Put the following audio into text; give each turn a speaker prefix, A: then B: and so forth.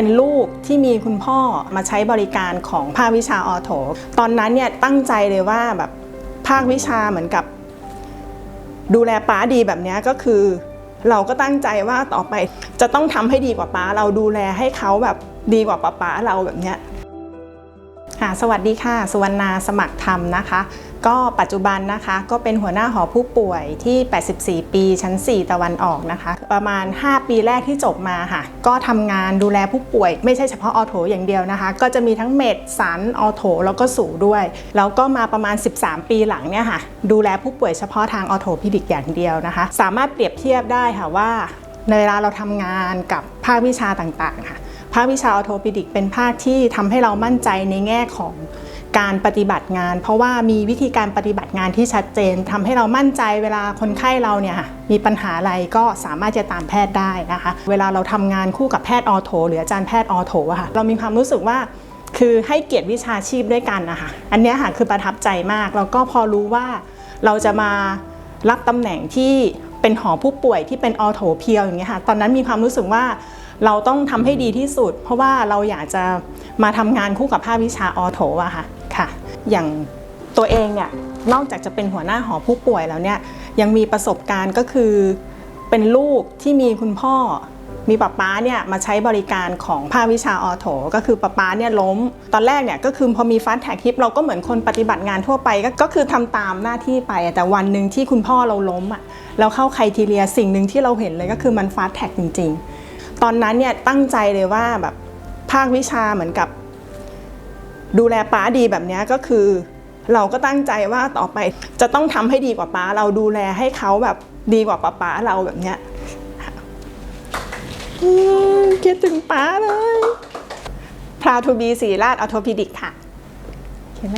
A: เป็นลูกที่มีคุณพ่อมาใช้บริการของภาควิชาออโถ ตอนนั้นเนี่ยตั้งใจเลยว่าแบบภาควิชาเหมือนกับ ดูแลป้าดีแบบนี้ก็คือ เราก็ตั้งใจว่าต่อไปจะต้องทำให้ดีกว่าป้า เราดูแลให้เขาแบบดีกว่าป้าป้าเราแบบเนี้ย ค่ะสวัสดีค่ะ สุวรรณาสมัครธรรมนะคะ ก็ปัจจุบันนะคะก็เป็นหัวหน้าหอผู้ป่วยที่ 84 ปีชั้น 4 ตะวันออกนะคะ ประมาณ 5 ปีแรกที่จบมาค่ะ ก็ทำงานดูแลผู้ป่วย ไม่ใช่เฉพาะออโถอย่างเดียวนะคะ ก็จะมีทั้งเม็ดสันออโถแล้วก็สูด้วย แล้วก็มาประมาณ 13 ปีหลังเนี่ยค่ะ ดูแลผู้ป่วยเฉพาะทางออโถพิดิกอย่างเดียวนะคะ สามารถเปรียบเทียบได้ค่ะว่าในเวลาเราทำงานกับภาควิชาต่างๆค่ะาควิชาออโทปิดิกเป็นภาคที่ทำให้เรามั่นใจในแง่ของการปฏิบัติงาน เพราะว่ามีวิธีการปฏิบัติงานที่ชัดเจนทำให้เรามั่นใจเวลาคนไข้เราเนี่ยมีปัญหาอะไรก็สามารถจะตามแพทย์ได้นะคะเวลาเราทำงานคู่กับแพทย์ออโถหรืออาจารย์แพทย์ออโถอะค่ะเรามีความรู้สึกว่าคือให้เกียรติวิชาชีพด้วยกันนะคะอันนี้ค่ะคือประทับใจมากแล้วก็พอรู้ว่าเราจะมารับตำแหน่งที่เป็นหอผู้ป่วยที่เป็นออโถเพียวอย่างเงี้ยค่ะตอนนั้นมีความรู้สึกว่า เราต้องทำให้ดีที่สุด เพราะว่าเราอยากจะมาทำงานคู่กับภาควิชาออโถอะค่ะค่ะ อย่างตัวเองเนี่ยนอกจากจะเป็นหัวหน้าหอผู้ป่วยแล้วเนี่ยยังมีประสบการณ์ก็คือเป็นลูกที่มีคุณพ่อ มีป้าป๊าเนี่ยมาใช้บริการของภาควิชาออโถ ก็คือป้าป๊าเนี่ยล้ม ตอนแรกเนี่ยก็คือพอมีฟาสแท็กฮิปเราก็เหมือนคนปฏิบัติงานทั่วไปก็กคือทำตามหน้าที่ไป แต่วันหนึ่งที่คุณพ่อเราล้มอะเราเข้าไครทีเรียสิ่งหนึ่งที่เราเห็นเลยก็คือมันฟาสแท็กจริง ๆ ตอนนั้นเนี่ยตั้งใจเลยว่าแบบภาควิชาเหมือนกับ ดูแลป้าดีแบบนี้ก็คือ เราก็ตั้งใจว่าต่อไปจะต้องทำให้ดีกว่าป้า เราดูแลให้เขาแบบดีกว่าป้าป้าเราแบบเนี้ยคิดถึงป้าเลย Proud to be ศรีราชออโทพิดิกค่ะ เห็นไหม